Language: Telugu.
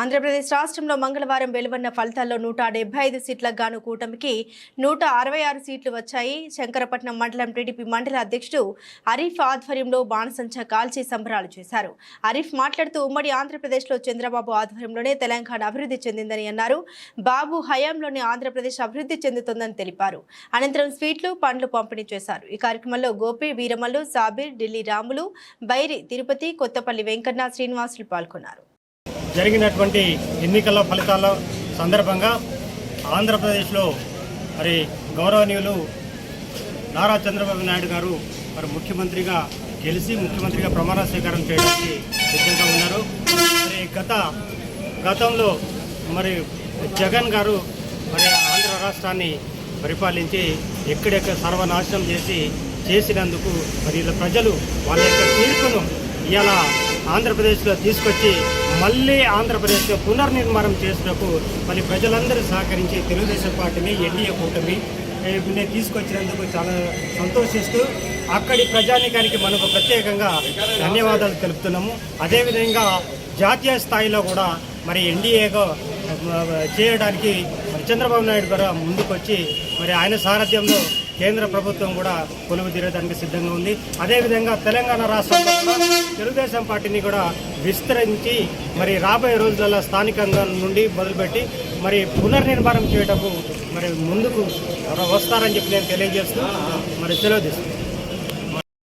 ఆంధ్రప్రదేశ్ రాష్ట్రంలో మంగళవారం వెలువన్న ఫలితాల్లో నూట డెబ్బై ఐదు సీట్లకు గాను కూటమికి నూట అరవై ఆరు సీట్లు వచ్చాయి. శంకరపట్నం మండలం టీడీపీ మండల అధ్యక్షుడు అరీఫ్ ఆధ్వర్యంలో బాణసంచ కాల్చి సంబరాలు చేశారు. అరీఫ్ మాట్లాడుతూ ఉమ్మడి ఆంధ్రప్రదేశ్లో చంద్రబాబు ఆధ్వర్యంలోనే తెలంగాణ అభివృద్ధి చెందిందని అన్నారు. బాబు హయాంలోనే ఆంధ్రప్రదేశ్ అభివృద్ధి చెందుతుందని తెలిపారు. అనంతరం స్వీట్లు పండ్లు పంపిణీ చేశారు. ఈ కార్యక్రమంలో గోపి వీరమల్లు సాబీర్ ఢిల్లీ రాములు బైరి తిరుపతి కొత్తపల్లి వెంకన్న శ్రీనివాసులు పాల్గొన్నారు. జరిగినటువంటి ఎన్నికల ఫలితాల సందర్భంగా ఆంధ్రప్రదేశ్లో మరి గౌరవనీయులు నారా చంద్రబాబు నాయుడు గారు మరి ముఖ్యమంత్రిగా గెలిచి ముఖ్యమంత్రిగా ప్రమాణ స్వీకారం చేయడానికి సిద్ధంగా ఉన్నారు. మరి గత గతంలో మరి జగన్ గారు మరి ఆంధ్ర రాష్ట్రాన్ని పరిపాలించి ఎక్కడెక్కడ సర్వనాశనం చేసి చేసినందుకు మరి ఇలా ప్రజలు వాళ్ళ యొక్క తీర్పును ఇలా ఆంధ్రప్రదేశ్లో తీసుకొచ్చి మళ్ళీ ఆంధ్రప్రదేశ్లో పునర్నిర్మాణం చేసినకు మరి ప్రజలందరూ సహకరించి తెలుగుదేశం పార్టీని ఎన్డీఏ కూటమి తీసుకొచ్చినందుకు చాలా సంతోషిస్తూ అక్కడి ప్రజానికానికి మనకు ప్రత్యేకంగా ధన్యవాదాలు తెలుపుతున్నాము. అదేవిధంగా జాతీయ స్థాయిలో కూడా మరి ఎన్డీఏగా చేయడానికి మరి చంద్రబాబు నాయుడు గారు ముందుకొచ్చి మరి ఆయన సారథ్యంలో కేంద్ర ప్రభుత్వం కూడా కొలువు తీరడానికి సిద్ధంగా ఉంది. అదేవిధంగా తెలంగాణ రాష్ట్రంలో కూడా తెలుగుదేశం పార్టీని కూడా విస్తరించి మరి రాబోయే రోజులలో స్థానికంగా నుండి మొదలుపెట్టి మరి పునర్నిర్మాణం చేయటకు మరి ముందుకు వస్తారని చెప్పి నేను తెలియజేస్తూ మరి సెలవు